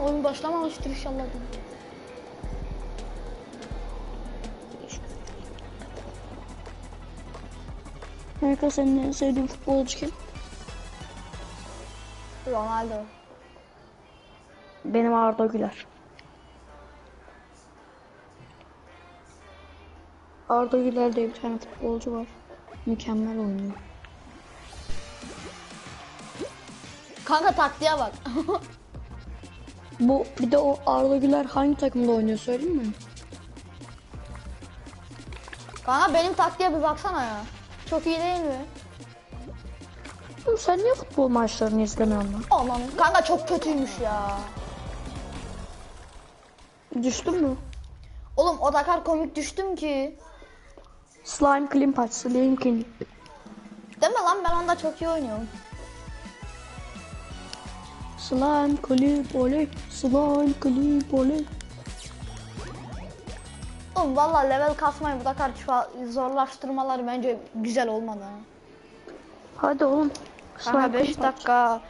oyun başlamamıştır inşallah. Amerika senin en sevdiğin futbolcu kim? Ronaldo. Benim Arda Güler. Arda Güler diye bir tane futbolcu var. Mükemmel oynuyor. Kanka taktiğe bak. Bu bir de o Arda Güler hangi takımda oynuyor söyleyeyim mi? Kanka benim taktiğe bir baksana ya. Çok iyi değil mi? Oğlum sen niye futbol maçlarını izlemiyorsun lan? Aman kanka çok kötüymüş ya. Düştün mü? Oğlum o kadar komik düştüm ki. Slime Clean Patch, Slime Clean. Deme lan ben onda çok iyi oynuyorum. Slime Clean Oley, Slime Clean Oley. Oğlum valla level kasmayı bu kadar zorlaştırmaları bence güzel olmadı. ha. Hadi oğlum. Kanka Slime 5 Clean Patch. dakika.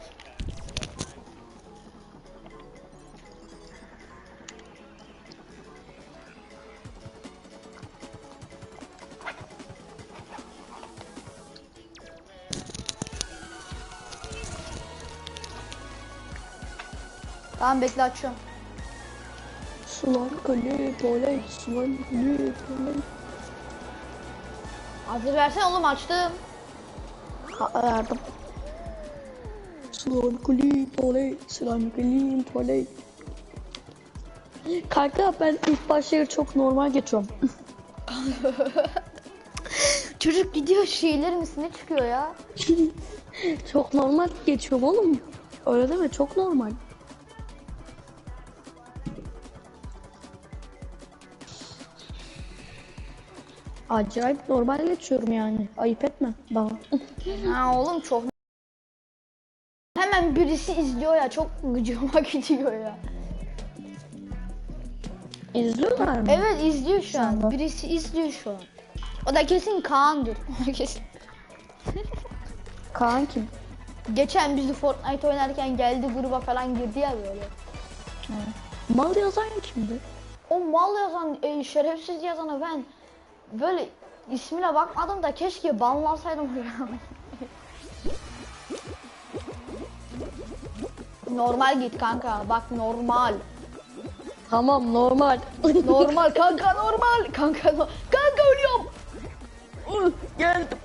Tamam bekle açıyorum. Slime Clean Oley, Slime Clean Oley. Hazır versene oğlum açtım. Ha, verdim. Slime Clean Oley, Slime Clean Oley. Kanka ben ilk başları çok normal geçiyorum. Çocuk gidiyor şeylerin üstüne çıkıyor ya. çok normal geçiyorum oğlum. Öyle deme çok normal. Acayip normal geçiyorum yani. Ayıp etme bana. Ha oğlum çok Hemen birisi izliyor ya çok gıcıma gidiyor ya. İzliyorlar mı? Evet izliyor şu an. Birisi izliyor şu an. O da kesin Kaan'dır. kesin. Kaan kim? Geçen bizi Fortnite oynarken geldi gruba falan girdi ya böyle. Mal yazan kimdi? O mal yazan, e, şerefsiz yazana ben böyle ismine bakmadım da keşke banlansaydım ya. normal git kanka. Bak normal. Tamam normal. Normal kanka normal. Kanka no- kanka ölüyorum. Geldim.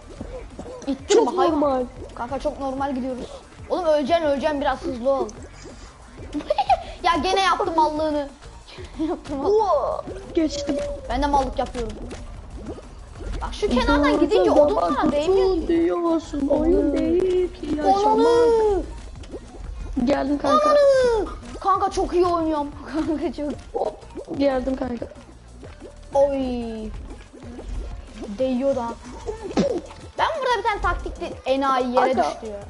İttim Çok hayvan. normal. Kanka çok normal gidiyoruz. Oğlum öleceksin öleceksin biraz hızlı ol. ya gene yaptım mallığını. yaptım Oo, Geçtim. Ben de mallık yapıyorum. Bak şu kenardan gidince odun sana değmiyor ki. diyorsun. Oyun değil ki yaşamak. Geldim kanka. Ananı! Kanka çok iyi oynuyorum. Kanka çok. Hop, Geldim kanka. Oy. Değiyor da. Ben burada bir tane taktikli enayi yere Aga. düştü ya.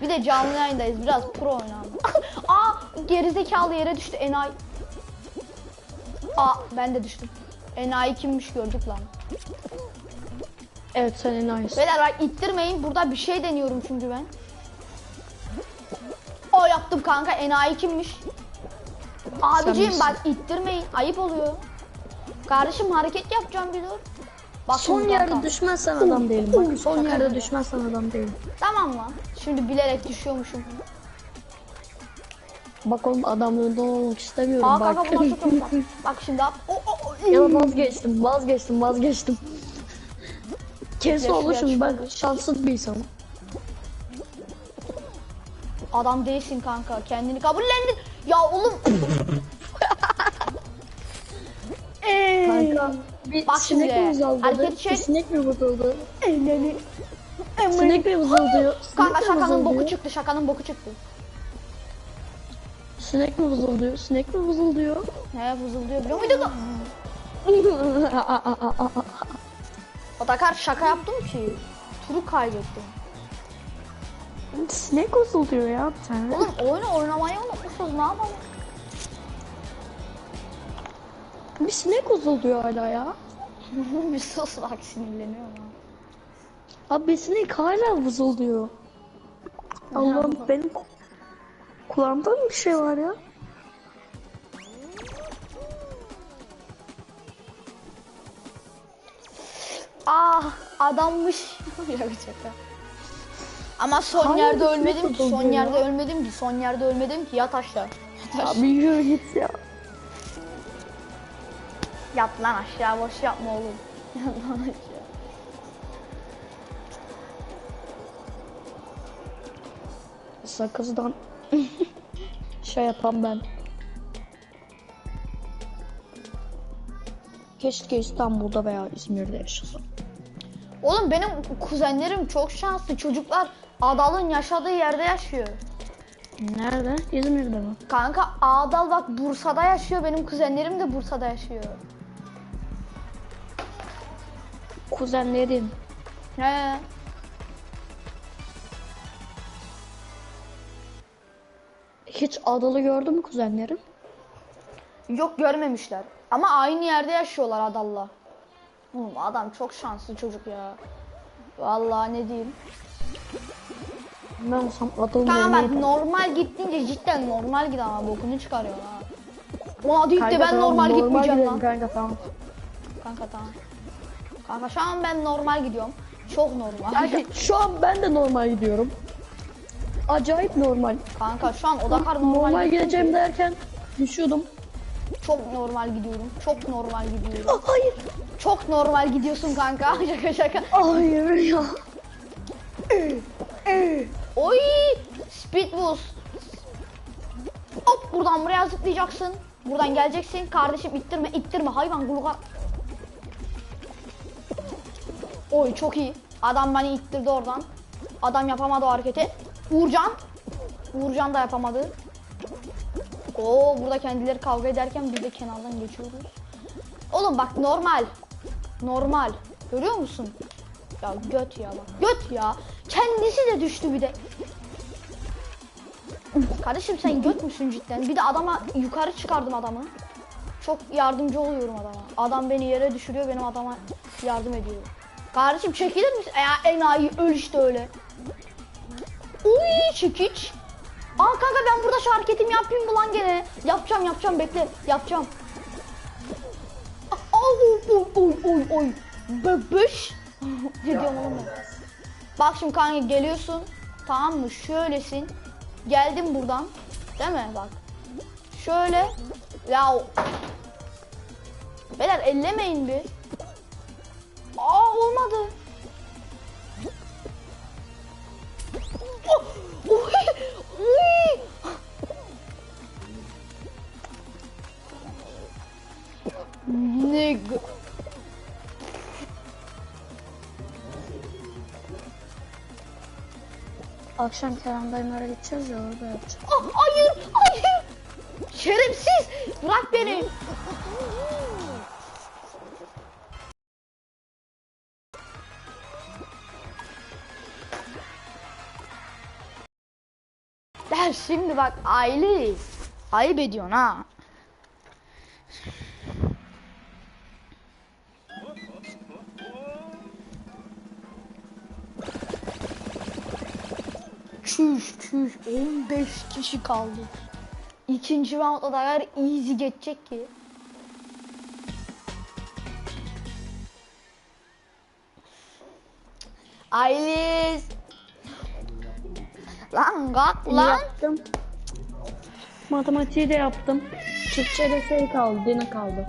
Bir de canlı yayındayız. Biraz pro oynayalım. Aa gerizekalı yere düştü enayi. Aa ben de düştüm. Enayi kimmiş gördük lan. Evet sen enayisin. Beyler bak ittirmeyin. Burada bir şey deniyorum çünkü ben. O yaptım kanka. Enayi kimmiş? Abiciğim bak ittirmeyin. Ayıp oluyor. Kardeşim hareket yapacağım bir dur. Bak Son kanka. düşmezsen adam değilim. Bak son Şaka yerde yapıyorum. düşmezsen adam değilim. Tamam lan. Şimdi bilerek düşüyormuşum. Bak oğlum adamlığından olmak istemiyorum Aa bak. kanka bak. Bak şimdi yap. Ya vazgeçtim vazgeçtim vazgeçtim. Oluşum ben yaşmadı. şanssız bir insanım. Adam değilsin kanka. Kendini kabullendin. Ya oğlum. Kanka bir Bak sinek şimdi, mi vızıldadı? hareket çek. Bir sinek mi vızıldadı? Elleri. Sinek mi vızıldıyor? Kanka Sinek mi şakanın boku vızıldıyor? çıktı. Şakanın boku çıktı. Sinek mi vızıldıyor? Sinek mi vızıldıyor? Ne vızıldıyor biliyor muydun? Otakar şaka yaptım ki. Turu kaybettim. Sinek vızıldıyor ya bir tane. Oğlum oyunu oynamayı unutmuşuz ne yapalım? Bir sinek vızıldıyor hala ya. bir sus bak sinirleniyorum. ha. Abi bir sinek hala vızıldıyor. Allah'ım benim Kulağımda mı bir şey var ya? Ah adammış. Şaka. Ama son Hangi yerde ölmedim ki. Son ya? yerde ölmedim ki. Son yerde ölmedim ki. Yat aşağı. Yat Ya aşağı. bir yürü git ya. Yat lan aşağı. Boş yapma oğlum. Yat lan aşağı. Sakızdan şey yapan ben. Keşke İstanbul'da veya İzmir'de yaşasam. Oğlum benim kuzenlerim çok şanslı. Çocuklar Adal'ın yaşadığı yerde yaşıyor. Nerede? İzmir'de mi? Kanka Adal bak Bursa'da yaşıyor. Benim kuzenlerim de Bursa'da yaşıyor. Kuzenlerin. He. Hiç Adalı gördü mü kuzenlerin? Yok görmemişler. Ama aynı yerde yaşıyorlar Adal'la. Oğlum adam çok şanslı çocuk ya. Vallahi ne diyeyim. Ben Adalı Kanka bak normal gittiğince cidden normal git ama bokunu çıkarıyor ha. Ona değil de ben tamam, normal, gitmeyeceğim gidelim lan. Kanka tamam. Kanka tamam. Kanka şu an ben normal gidiyorum. Çok normal. Kanka şu an ben de normal gidiyorum. Acayip normal. Kanka şu an o kadar normal, Normal gideceğim derken düşüyordum. Çok normal gidiyorum. Çok normal gidiyorum. Ah, hayır. Çok normal gidiyorsun kanka. şaka şaka. Hayır ya. Oy! Speed boost. Hop buradan buraya zıplayacaksın. Buradan geleceksin. Kardeşim ittirme ittirme hayvan gulgar. Oy çok iyi. Adam beni ittirdi oradan. Adam yapamadı o hareketi. Uğurcan. Uğurcan da yapamadı. Oo burada kendileri kavga ederken biz de kenardan geçiyoruz. Oğlum bak normal. Normal. Görüyor musun? Ya göt ya bak. Göt ya. Kendisi de düştü bir de. Kardeşim sen göt müsün cidden? Bir de adama yukarı çıkardım adamı. Çok yardımcı oluyorum adama. Adam beni yere düşürüyor, benim adama yardım ediyor. Kardeşim çekilir misin? Ya enayi öl işte öyle. Uy çekiç. Aa kanka ben burada şu hareketimi yapayım mı lan gene? Yapacağım yapacağım bekle yapacağım. Oy oy oy oy oy. Bebeş. ne diyorum oğlum ben? Bak şimdi kanka geliyorsun. Tamam mı? Şöylesin. Geldim buradan. Değil mi? Bak. Şöyle. Ya. Beyler ellemeyin bir. Aa olmadı. Oh, uy, uy. Nigga. Akşam Kerem dayımlara gideceğiz ya orada yapacağım. Ah, hayır, hayır. Şerefsiz. Bırak beni. Der şimdi bak aile. Ayıp ediyorsun ha. Çüş çüş 15 kişi kaldı. İkinci roundda da eğer easy geçecek ki. Aylis. Lan kalk lan. Yaptım. Matematiği de yaptım. Türkçe de şey kaldı, dini kaldı.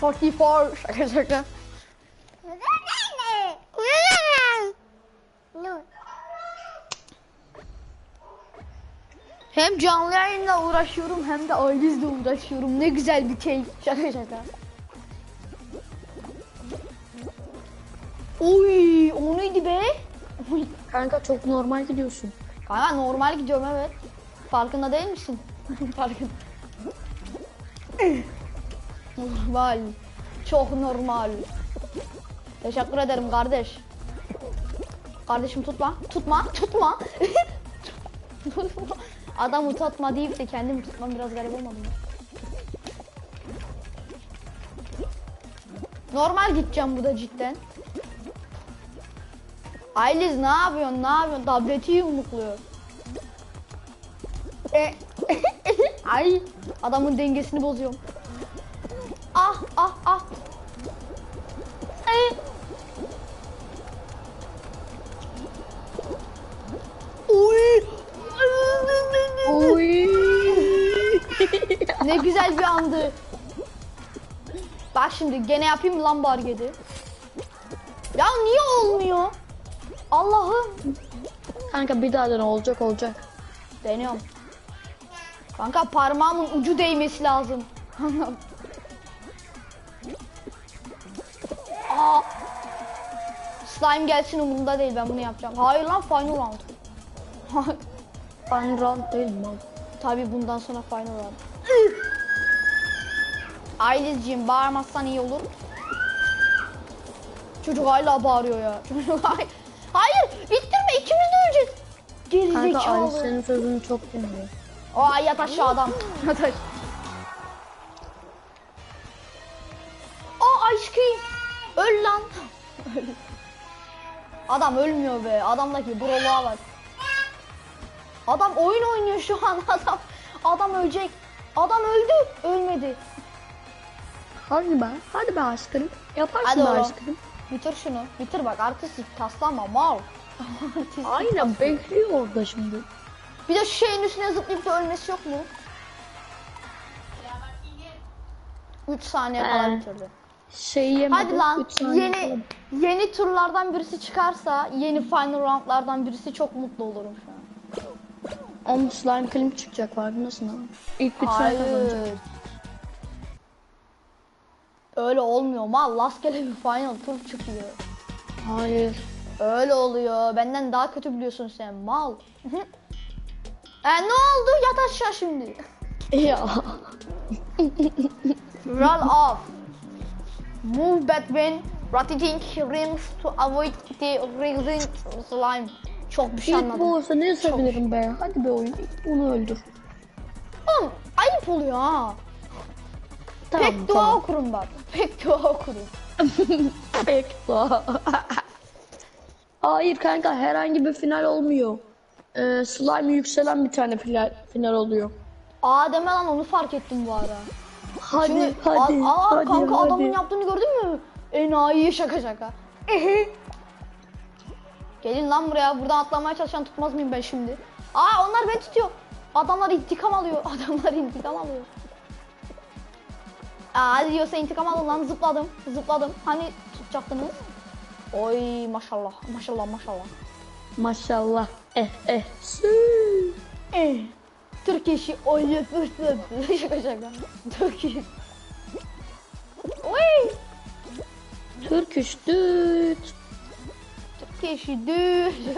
Forty four. Şaka şaka. Hem canlı yayınla uğraşıyorum hem de Ayliz'le uğraşıyorum. Ne güzel bir şey. Şaka şaka. Oy, o neydi be? Oy. Kanka çok normal gidiyorsun. Kanka normal gidiyorum evet. Farkında değil misin? Farkında. Normal. Çok normal. Teşekkür ederim kardeş. Kardeşim tutma. Tutma. Tutma. Adamı tutma deyip de kendimi tutmam biraz garip olmadı mı? Normal gideceğim bu da cidden. Ayliz ne yapıyorsun? Ne yapıyorsun? Tableti yumrukluyor. E, Ay adamın dengesini bozuyorum. Ah ah. E. Uy. Oy. Ne güzel bir andı. Bak şimdi gene yapayım lan bu hareketi? Ya niye olmuyor? Allah'ım. Kanka bir daha dene olacak olacak. Deniyorum. Kanka parmağımın ucu değmesi lazım. Slime gelsin umurumda değil ben bunu yapacağım. Hayır lan final round. Final round değil mi? Tabi bundan sonra final round. Aileciğim bağırmazsan iyi olur. Çocuk hala bağırıyor ya. Çocuk hay- Hayır ittirme ikimiz de öleceğiz. Kanka Gerizekalı. senin sözünü çok dinliyor. Aa yat aşağı adam. Yat aşağı. Adam ölmüyor be. Adamdaki broluğa bak. Adam oyun oynuyor şu an adam. Adam ölecek. Adam öldü. Ölmedi. Hadi be. Hadi be aşkım. Yaparsın Hadi be oğlum. aşkım. Bitir şunu. Bitir bak artistik taslama mal. Artistik. Aynen bekliyor orada şimdi. Bir de şu şeyin üstüne zıplayıp da ölmesi yok mu? 3 saniye kala Ee. bitirdi. Şeyi yemedi. Hadi lan üç yeni falan. yeni turlardan birisi çıkarsa yeni final roundlardan birisi çok mutlu olurum şu an. Ama slime klim çıkacak farkındasın ama. İlk bir tane kazanacak. Öyle olmuyor mal. Rastgele bir final tur çıkıyor. Hayır. Öyle oluyor. Benden daha kötü biliyorsun sen mal. E ne oldu? Yat aşağı şimdi. Ya. Roll off. Move between rotating rings to avoid the rising slime. Çok bir şey İlk bu olsa ne severim be. Hadi be oyun. Bunu öldür. Oğlum ayıp oluyor ha. Tamam Pek dua tamam. okurum bak. Pek dua okurum. Pek daha. Hayır kanka herhangi bir final olmuyor. Ee, slime yükselen bir tane final, final oluyor. Aa deme lan onu fark ettim bu ara. Hadi Şimdi, hadi aa, aa, hadi kanka hadi. adamın yaptığını gördün mü? Enayi şaka şaka. Gelin lan buraya. Buradan atlamaya çalışan tutmaz mıyım ben şimdi? Aa onlar beni tutuyor. Adamlar intikam alıyor. Adamlar intikam alıyor. Aa hadi diyorsa intikam alın lan zıpladım. Zıpladım. Hani tutacaktınız? Oy maşallah. Maşallah maşallah. Maşallah. Eh eh. Sü. Eh. Türk işi oy fırsat. şaka şaka. Türk işi. Oy. Turkish dude. Türk işi düz.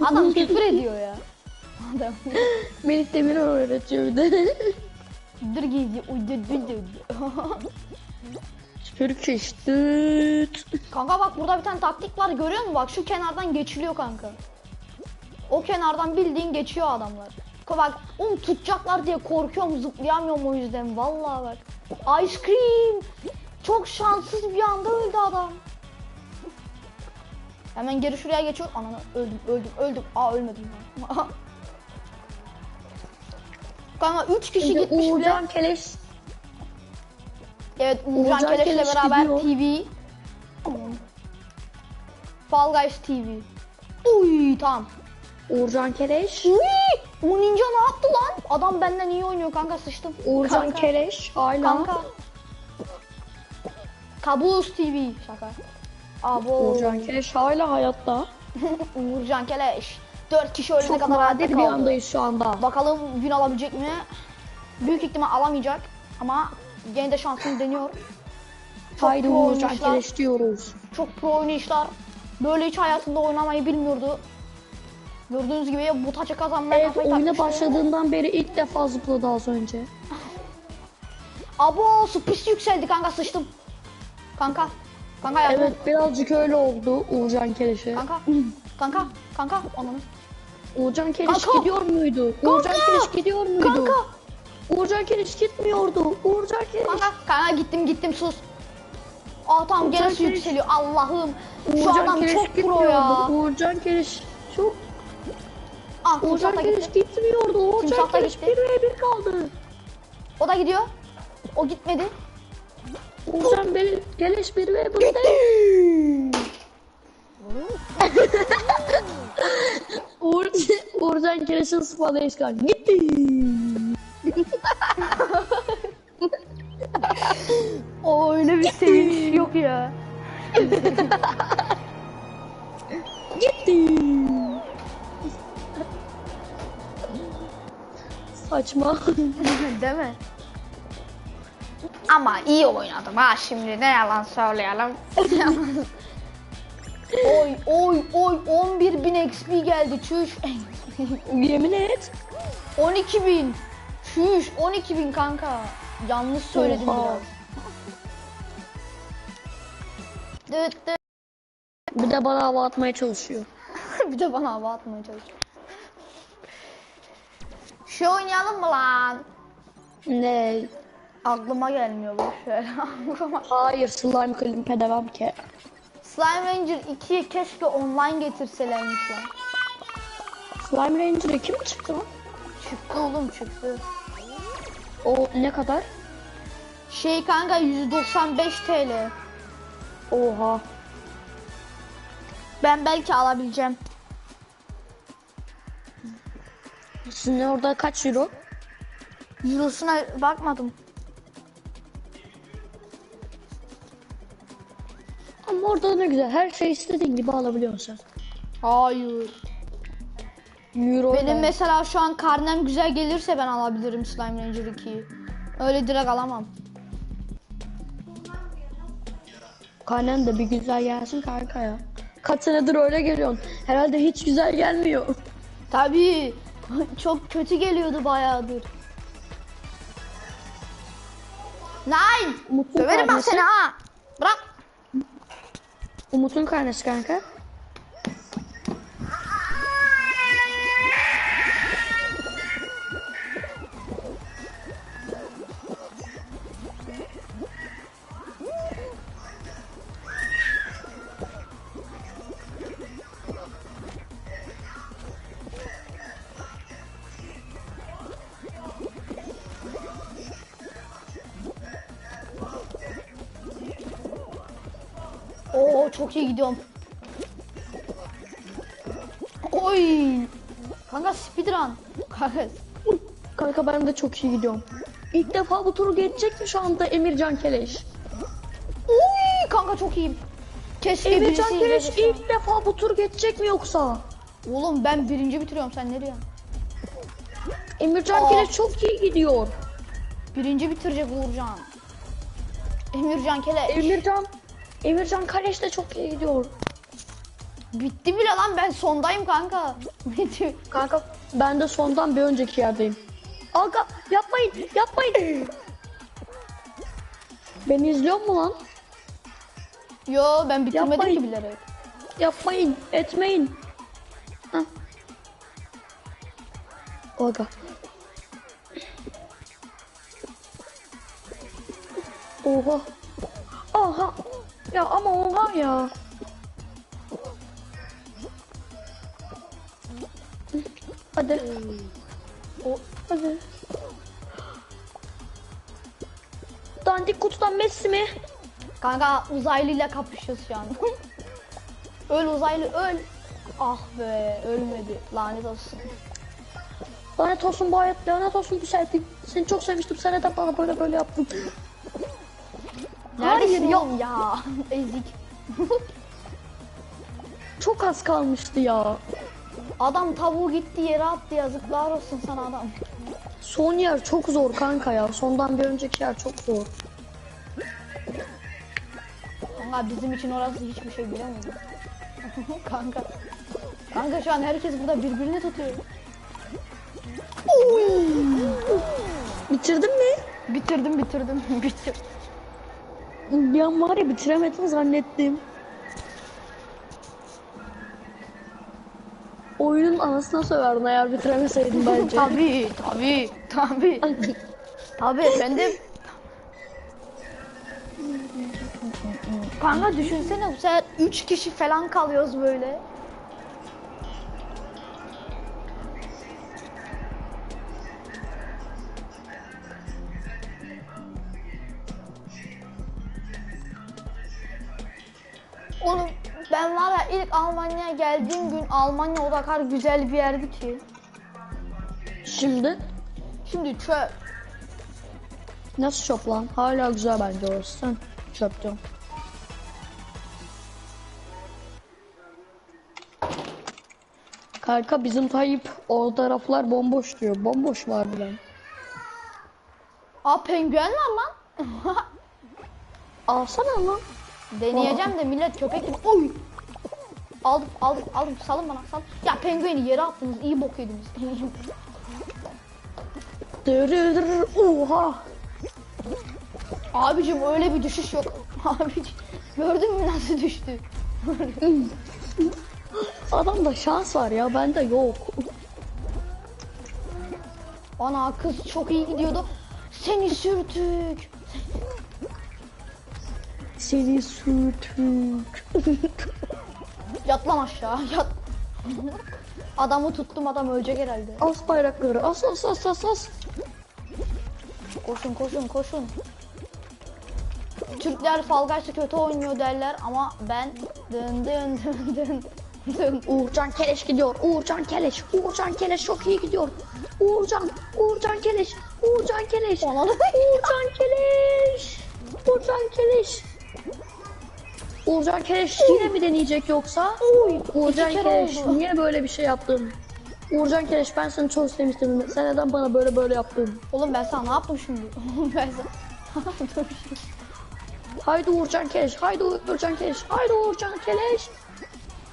Adam küfür ediyor ya. Adam. Melih Demir öğretiyor bir de. Dur gezi uydu dur. Turkish dude. Kanka bak burada bir tane taktik var görüyor musun? Bak şu kenardan geçiliyor kanka. O kenardan bildiğin geçiyor adamlar. Bak onu tutacaklar diye korkuyorum zıplayamıyorum o yüzden vallahi bak. Ice cream. Çok şanssız bir anda öldü adam. Hemen geri şuraya geçiyor. Ananı öldüm öldüm öldüm. Aa ölmedim ya. Kanka 3 kişi Şimdi gitmiş bile. Uğurcan Keleş. Evet Uğurcan Uğurcan Keleş'le Keleş beraber gidiyor. TV. Fall Guys TV. Uy tamam. Uğurcan Keleş. Uy o ninja ne yaptı lan? Adam benden iyi oynuyor kanka sıçtım. Uğurcan kanka, Keleş. Aynen. Kanka. Kabus TV şaka. Abo. Uğurcan Keleş hala hayatta. Uğurcan Keleş. 4 kişi ölene Çok kadar hayatta nadir bir kaldı. andayız şu anda. Bakalım gün alabilecek mi? Büyük ihtimal alamayacak ama gene de şansını deniyor. Çok Haydi Uğurcan. Keleş diyoruz. Çok pro oynayışlar. Böyle hiç hayatında oynamayı bilmiyordu. Gördüğünüz gibi bu taça kazanmaya Evet kafayı oyuna başladığından beri ilk defa zıpladı az önce. Abo su pis yükseldi kanka sıçtım. Kanka. Kanka yardım. Evet birazcık öyle oldu Uğurcan Keleş'e. Kanka. Kanka. Kanka. Ananı. Uğurcan Keleş Kanka! gidiyor muydu? Uğurcan Keleş gidiyor muydu? Kanka. Uğurcan Keleş gitmiyordu. Uğurcan Keleş. Kanka, kanka gittim gittim sus. Aa tamam Uğurcan gene su yükseliyor. Allah'ım. Şu Uğurcan adam Keleş çok pro ya. Uğurcan Keleş çok Uğurcan timsah da gitti. gitmiyordu. Uğurcan Timsah da gitti. 1 ve 1 kaldı. O da gidiyor. O gitmedi. Uğurcan Bel- Keleş 1 ve 1'de. Uğur, Uğurcan Keleş'in sıfalı eşkan. Gitti. O öyle bir sevinç yok ya. Gitti. Saçma. Değil mi? Ama iyi oynadım ha şimdi ne yalan söyleyelim. oy oy oy 11.000 XP geldi çüş. Yemin et. 12.000 Çüş 12.000 kanka. Yanlış söyledim Oha. biraz. Dıt dıt. Bir de bana hava atmaya çalışıyor. bir de bana hava atmaya çalışıyor. Şu oynayalım mı lan? Ne? Aklıma gelmiyor boş ver. Aklıma- Hayır slime klimpe devam ki. Slime Ranger 2'yi keşke online getirselermiş lan. Slime Ranger'e kim çıktı lan? Çıktı oğlum çıktı. O ne kadar? Şey kanka 195 TL. Oha. Ben belki alabileceğim. Sizin orada kaç euro? Eurosuna bakmadım. Ama orada ne güzel. Her şey istediğin gibi alabiliyorsun sen. Hayır. Euro Benim mesela şu an karnem güzel gelirse ben alabilirim Slime Ranger 2'yi. Öyle direkt alamam. Karnen de bir güzel gelsin kanka ya. Kaç senedir öyle geliyorsun. Herhalde hiç güzel gelmiyor. Tabii. Çok kötü geliyordu bayağıdır. Umut'un Döverim ben karnesi. seni ha! Bırak! Umut'un karnesi kanka. Çok iyi gidiyorum. Oy! Kanka speedrun. Kanka. Kanka ben de çok iyi gidiyorum. İlk defa bu turu geçecek mi şu anda Emircan Keleş? Uy kanka çok iyiyim. Keşke Emircan Keleş ilk defa bu tur geçecek mi yoksa? Oğlum ben birinci bitiriyorum sen ne diyorsun? Emircan Aa. Keleş çok iyi gidiyor. Birinci bitirecek Uğurcan. Emircan Keleş. Emircan Emircan Kaleş de çok iyi gidiyor. Bitti bile lan ben sondayım kanka. Bitti. Kanka ben de sondan bir önceki yerdeyim. Aga yapmayın yapmayın. Beni izliyor mu lan? Yo ben bitirmedim Yapmayın. ki bilerek. Yapmayın etmeyin. Aga. Oha. Aha. Ya ama oha ya. Hadi. O, Hadi. Dandik kutudan Messi mi? kanka uzaylıyla kapışıyoruz şu an. öl uzaylı öl. Ah be ölmedi lanet olsun. Lanet olsun bu hayat, lanet olsun bu sevdiğim. Seni çok sevmiştim, sen neden bana böyle böyle yaptın? Hayır ya. oğlum ya? Ezik. Çok az kalmıştı ya. Adam tavuğu gitti yere attı yazıklar olsun sana adam. Son yer çok zor kanka ya. Sondan bir önceki yer çok zor. Kanka bizim için orası hiçbir şey bilemedi. kanka. Kanka şu an herkes burada birbirini tutuyor. Bitirdin mi? Bitirdim bitirdim bitir. Bir an var ya bitiremedim zannettim. oyunun anasına söverdin eğer bitiremeseydin bence. tabii tabii tabii. Tabii efendim. Kanka düşünsene bu sefer 3 kişi falan kalıyoruz böyle. Oğlum ben var ya ilk Almanya'ya geldiğim gün Almanya o kadar güzel bir yerdi ki. Şimdi Şimdi çöp. nasıl çöp lan? Hala güzel bence orası. Sen çöp diyorsun. Kanka bizim Tayyip o taraflar bomboş diyor. Bomboş var bilen. Aa penguen var lan. Alsana lan. Deneyeceğim de millet köpek gibi. Oy. Aldım aldım aldım salın bana sal. Ya pengueni yere attınız iyi bok yediniz. Dırırır. Oha. Abicim öyle bir düşüş yok. Abicim gördün mü nasıl düştü? Adamda şans var ya bende yok. Ana kız çok iyi gidiyordu. Seni sürtük. Seni sürtük. Yat lan aşağı yat. Adamı tuttum adam ölecek herhalde. as bayrakları as as as as as. Koşun koşun koşun. Türkler Guys'ı kötü oynuyor derler ama ben dın dın dın dın dın. Uğurcan Keleş gidiyor. Uğurcan Keleş. Uğurcan Keleş çok iyi gidiyor. Uğurcan. Uğurcan Keleş. Uğurcan Keleş. Uğurcan Keleş. Uğurcan Keleş. Uğurcan Keleş yine mi deneyecek yoksa? Uğurcan iki kere Keleş oldu. niye böyle bir şey yaptın? Uğurcan Keleş ben seni çok istemiştim. Sen neden bana böyle böyle yaptın? Oğlum ben sana ne yaptım şimdi? Ben sana Dur şimdi. Haydi Uğurcan Keleş. Haydi Uğurcan Keleş. Haydi Uğurcan.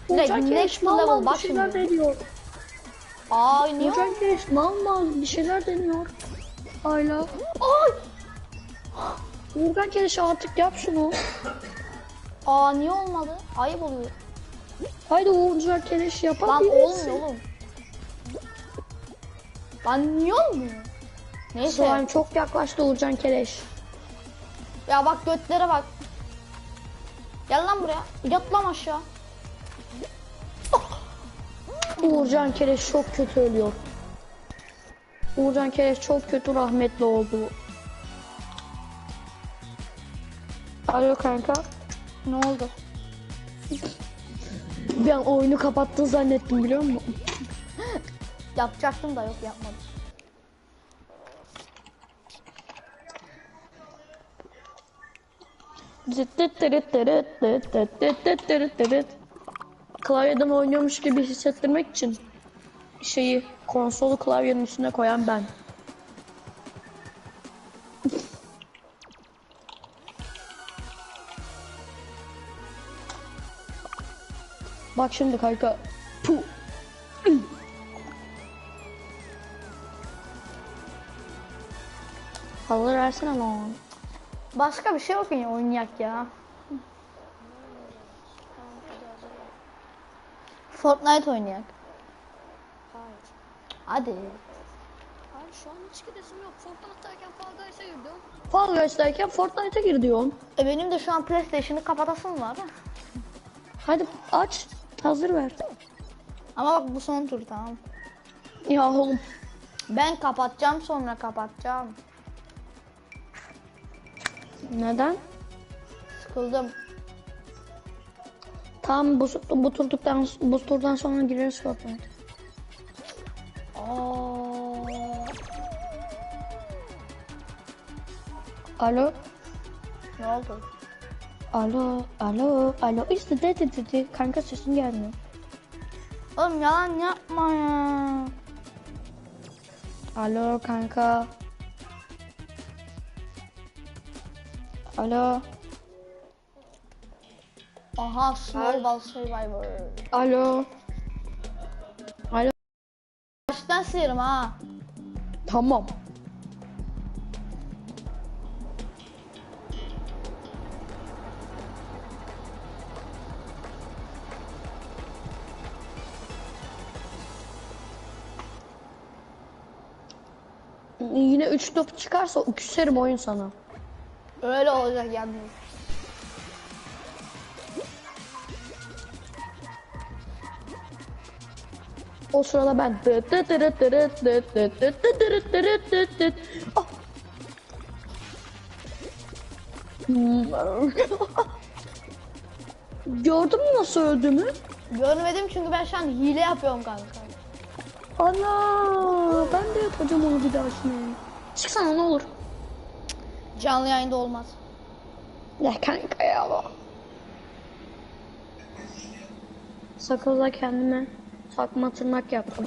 Direkt Uğurcan Keleş next mal mal bir şeyler deniyor. Aa niye? Uğurcan Keleş mal mal bir şeyler deniyor. Hala. Ay! Uğurcan Keleş artık yap şunu. Aa niye olmadı? Ayıp oluyor. Haydi Uğurcan Keleş Lan yapabilirsin. olmuyor oğlum. Lan niye olmuyor? Neyse. Slime çok yaklaştı Uğurcan Keleş. Ya bak götlere bak. Gel lan buraya. Yat lan aşağı. Uğurcan Keleş çok kötü ölüyor. Uğurcan Keleş çok kötü rahmetli oldu. Alo kanka. Ne oldu? Ben oyunu kapattın zannettim biliyor musun? Yapacaktım da yok yapmadım. Klavyeden oynuyormuş gibi hissettirmek için şeyi konsolu klavyenin üstüne koyan ben. Bak şimdi kanka. Puh. Halı versene lan. Başka bir şey yok ya oynayak ya. Fortnite oynayak. Hayır. Hadi. Hayır şu an hiç gidesim yok. Fortnite'dayken Fall Guys'a girdim. Fall Guys'tayken Fortnite'a gir diyorsun. E benim de şu an PlayStation'ı kapatasım var. Hadi aç. Hazır ver. Ama bak bu son tur tamam. Ya oğlum. Ben kapatacağım sonra kapatacağım. Neden? Sıkıldım. Tam bu, bu turdan bu turdan sonra gireriz Fortnite. Alo. ne oldu? Alo. Alo. Alo. İşte de de de de. Kanka sesin gelmiyor. Oğlum yalan yapma ya. Alo kanka. Alo. Aha Snowball Survivor. Alo. Alo. Baştan sıyırım ha. Tamam. yine 3 top çıkarsa küserim oyun sana. Öyle olacak yani. O sırada ben. Gördün mü nasıl öldüğümü? Görmedim çünkü ben şu an hile yapıyorum kanka. Ana ben de yapacağım onu bir daha şimdi. Çıksana ne olur. Canlı yayında olmaz. Ya kanka ya. Sakızla kendime takma tırnak yaptım.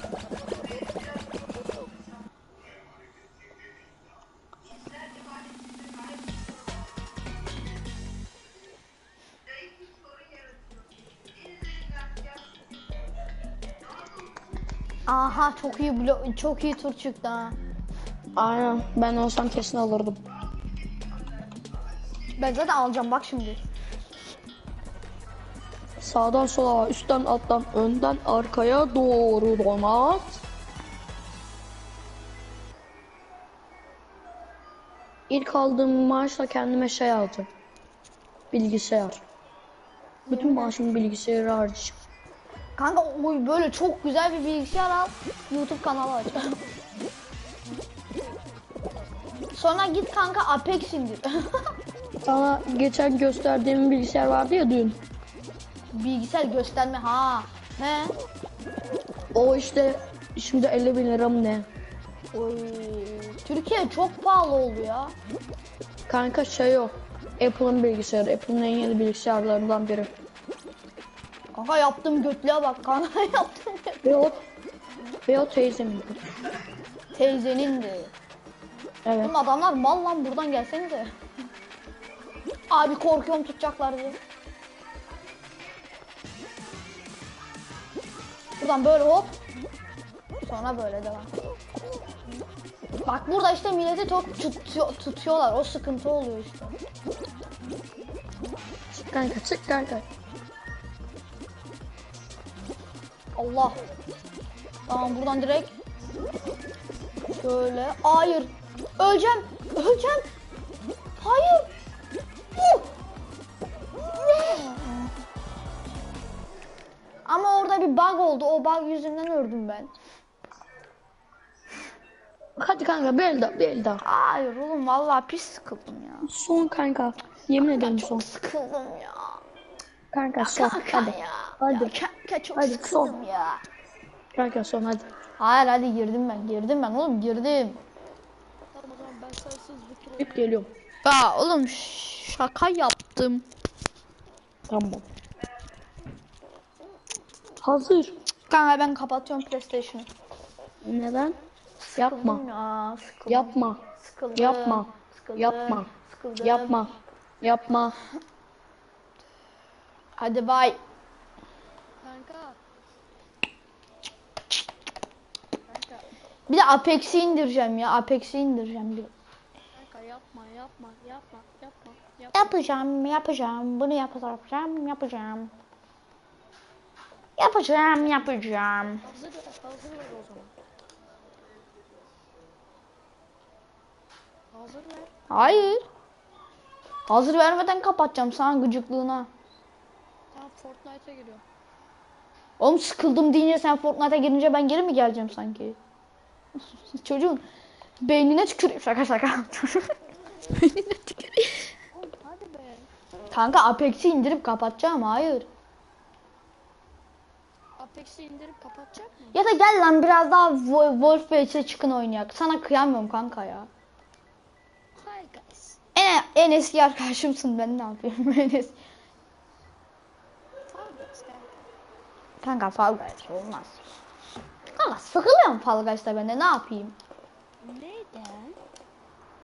Aha çok iyi blo- çok iyi tur çıktı ha. Aynen ben olsam kesin alırdım. Ben zaten alacağım bak şimdi. Sağdan sola, üstten alttan, önden arkaya doğru donat. İlk aldığım maaşla kendime şey aldım. Bilgisayar. Bütün maaşımı bilgisayara harcayacağım. Kanka oy böyle çok güzel bir bilgisayar al. YouTube kanalı aç. Sonra git kanka Apex indir. Sana geçen gösterdiğim bilgisayar vardı ya dün. bilgisayar gösterme ha. He. O işte şimdi 50 bin lira mı ne? Oy. Türkiye çok pahalı oldu ya. Kanka şey o. Apple'ın bilgisayarı. Apple'ın en yeni bilgisayarlarından biri. Kanka yaptığım götlüğe bak kanka yaptım. Ve o, ve o teyzemin. Teyzenin de. Evet. Oğlum adamlar mal lan buradan gelsenize. Abi korkuyorum tutacaklar diye. Buradan böyle hop. Sonra böyle devam. Bak burada işte milleti top tutuyor, tutuyorlar. O sıkıntı oluyor işte. Çık kanka çık kanka. Allah. Tamam buradan direkt. Şöyle. Hayır. Öleceğim. Öleceğim. Hayır. Uh. Ne? Ama orada bir bug oldu. O bug yüzünden öldüm ben. Hadi kanka bir el daha bir el daha. Hayır oğlum vallahi pis sıkıldım ya. Son kanka. Yemin ederim son. Sıkıldım ya. Kanka son. Kanka Hadi. ya. Hadi. Ya kanka çok Hadi, sıkıldım son. ya. Kanka son hadi. Hayır hadi girdim ben. Girdim ben oğlum girdim. Tamam o zaman ben bir tur İp geliyorum. Ya oğlum şaka yaptım. Tamam. Hazır. Kanka ben kapatıyorum PlayStation'ı. Neden? Yapma. Sıkıldım Ya, sıkıldım. Yapma. Sıkıldım. Yapma. Sıkıldım. Yapma. Sıkıldım. Yapma. Yapma. Hadi bay. kanka. Kanka, Bir de Apex'i indireceğim ya. Apex'i indireceğim. Bir. kanka yapma yapma yapma yapma yapma. Yapacağım, yapacağım. Bunu yapacağım, yapacağım. Yapacağım, yapacağım. Hazır hazır ver o zaman. Hazır ver. Hayır. Hazır vermeden kapatacağım sana gıcıklığına. Fortnite'a giriyor. Oğlum sıkıldım deyince sen Fortnite'a girince ben geri mi geleceğim sanki? Çocuğun beynine tüküreyim şaka şaka. beynine be. Kanka Apex'i indirip kapatacağım hayır. Apex'i indirip kapatacak mı? Ya da gel lan biraz daha Wo- Wolf ve çıkın oynayak. Sana kıyamıyorum kanka ya. Hi guys. En, en eski arkadaşımsın ben ne yapıyorum en eski. Fall Guys kanka. Kanka Fall Guys olmaz. Kanka sıkılıyorum Fall Guys'ta ben de ne yapayım? Neden?